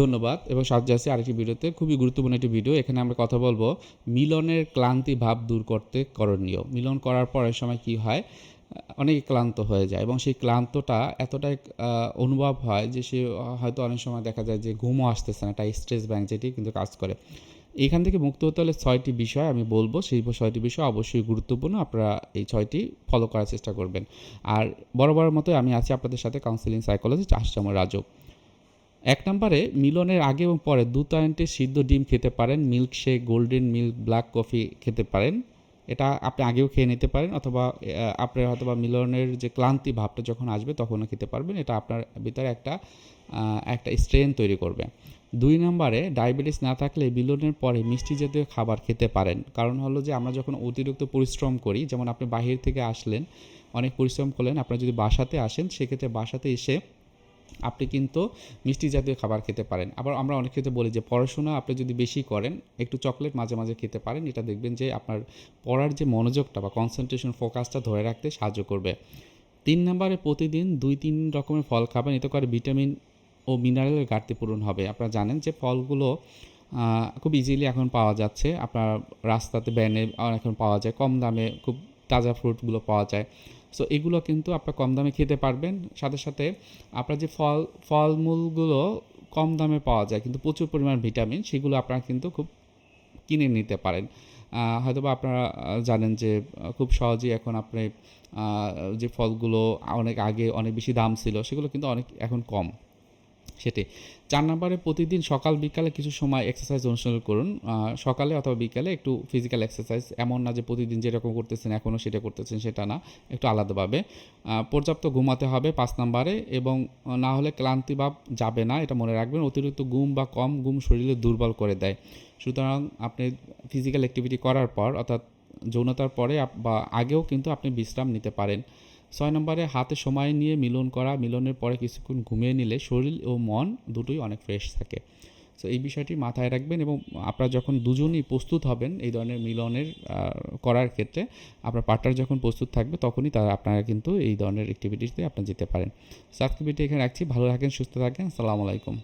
ধন্যবাদ। এবং সাহায্য আছে আরেকটি ভিডিওতে খুবই গুরুত্বপূর্ণ একটি ভিডিও। এখানে আমরা কথা বলব মিলনের ক্লান্তি ভাব দূর করতে করণীয়। মিলন করার পরের সময় কি হয়? অনেক ক্লান্ত হয়ে যায় এবং সেই ক্লান্তটা এতটাই অনুভব হয় যে সে হয়তো অনেক সময় দেখা যায় যে ঘুমও আসতেছে না, একটা স্ট্রেস ব্যাংক কিন্তু কাজ করে। এখান থেকে মুক্ত হতে হলে ছয়টি বিষয় আমি বলব। সেই ছয়টি বিষয় অবশ্যই গুরুত্বপূর্ণ। আপনারা এই ছয়টি ফলো করার চেষ্টা করবেন। আর বড় মতো আমি আছি আপনাদের সাথে কাউন্সিলিং সাইকোলজিস্ট আশরাম রাজু। এক নম্বরে, মিলনের আগে এবং পরে দু তিনটে সিদ্ধ ডিম খেতে পারেন milkshake golden milk, black coffee খেতে পারেন। এটা আপনি আগেও খেয়ে নিতে পারেন অথবা আপনার হয়তো বা মিলনের যে ক্লান্তি ভাবটা যখন আসবে তখনও খেতে পারবেন। এটা আপনার ভিতরে একটা একটা স্ট্রেন তৈরি করবে। দুই নম্বরে, ডায়াবেটিস না থাকলে মিলনের পরে মিষ্টি জাতীয় খাবার খেতে পারেন। কারণ হলো যে, আমরা যখন অতিরিক্ত পরিশ্রম করি, যেমন আপনি বাহির থেকে আসলেন, অনেক পরিশ্রম করলেন, আপনার যদি বাসাতে আসেন, সেক্ষেত্রে বাসাতে এসে আপনি কিন্তু মিষ্টি জাতীয় খাবার খেতে পারেন। আবার আমরা অনেক ক্ষেত্রে বলি যে, পড়াশোনা আপনি যদি বেশি করেন, একটু চকলেট মাঝে মাঝে খেতে পারেন, এটা দেখবেন যে আপনার পড়ার যে মনোযোগটা বা কনসেন্ট্রেশন ফোকাসটা ধরে রাখতে সাহায্য করবে। তিন নম্বরে প্রতিদিন দুই তিন রকমের ফল খাবেন, এতে করে ভিটামিন ও মিনারেলের ঘাটতি পূরণ হবে। আপনারা জানেন যে ফলগুলো খুব ইজিলি এখন পাওয়া যাচ্ছে। আপনার রাস্তাতে ব্যানে, এখন পাওয়া যায়, কম দামে খুব তাজা ফ্রুটগুলো পাওয়া যায়। সো এগুলো কিন্তু আপনার কম দামে খেতে পারবেন। সাথে সাথে আপনার যে ফল, ফলমূলগুলো কম দামে পাওয়া যায়, কিন্তু প্রচুর পরিমাণ ভিটামিন, সেগুলো আপনারা কিন্তু খুব কিনে নিতে পারেন। হয়তো বা আপনারা জানেন যে খুব সহজেই এখন আপনি যে ফলগুলো অনেক আগে অনেক বেশি দাম ছিল, সেগুলো কিন্তু অনেক এখন কম। সেটাই চার নম্বরে প্রতিদিন সকাল, বিকালে কিছু সময় এক্সারসাইজ অনুসরণ করুন। সকালে অথবা বিকালে একটু ফিজিক্যাল এক্সারসাইজ এমন না যে প্রতিদিন যেরকম করতেছেন, এখনও সেটা করতেছেন, সেটা না, একটু আলাদাভাবে। পর্যাপ্ত ঘুমাতে হবে পাঁচ নম্বরে এবং না হলে ক্লান্তি ভাব যাবে না, এটা মনে রাখবেন। অতিরিক্ত ঘুম বা কম ঘুম শরীরে দুর্বল করে দেয়। সুতরাং আপনি ফিজিক্যাল অ্যাক্টিভিটি করার পর, অর্থাৎ যৌনতার পরে বা আগেও কিন্তু আপনি বিশ্রাম নিতে পারেন। ছয় নম্বরে হাতে সময় নিয়ে মিলন করা, মিলনের পরে কিছুক্ষণ ঘুমিয়ে নিলে শরীর ও মন দুটোই অনেক ফ্রেশ থাকে। সো এই বিষয়টি মাথায় রাখবেন এবং আপনারা যখন দুজনই প্রস্তুত হবেন এই ধরনের মিলনের করার ক্ষেত্রে, আপনার পার্টনার যখন প্রস্তুত থাকবে তখনই তারা আপনারা কিন্তু এই ধরনের অ্যাক্টিভিটিসতে আপনারা যেতে পারেন। সো আজকে ভিডিও এখানে রাখছি। ভালো থাকেন, সুস্থ থাকেন। আসসালামু আলাইকুম।